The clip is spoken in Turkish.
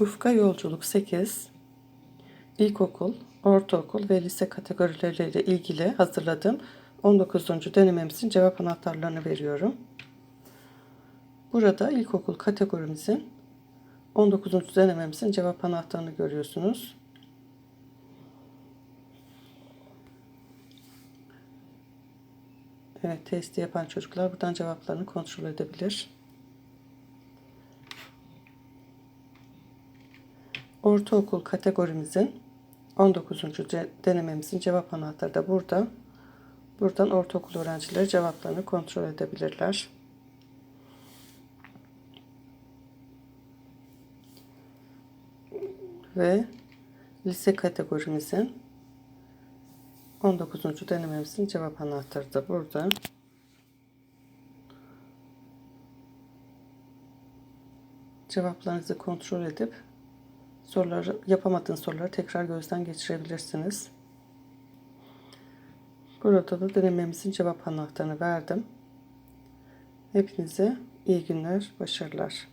Ufka Yolculuk 8 İlkokul, ortaokul ve lise kategorileriyle ilgili hazırladığım 19. denememizin cevap anahtarlarını veriyorum. Burada ilkokul kategorimizin 19. denememizin cevap anahtarını görüyorsunuz. Evet, testi yapan çocuklar buradan cevaplarını kontrol edebilir. Ortaokul kategorimizin 19. ce- denememizin cevap anahtarı da burada. Buradan ortaokul öğrencileri cevaplarını kontrol edebilirler. Ve lise kategorimizin 19. denememizin cevap anahtarı da burada. Cevaplarınızı kontrol edip soruları yapamadığınız soruları tekrar gözden geçirebilirsiniz. Burada da denememizin cevap anahtarını verdim. Hepinize iyi günler, başarılar.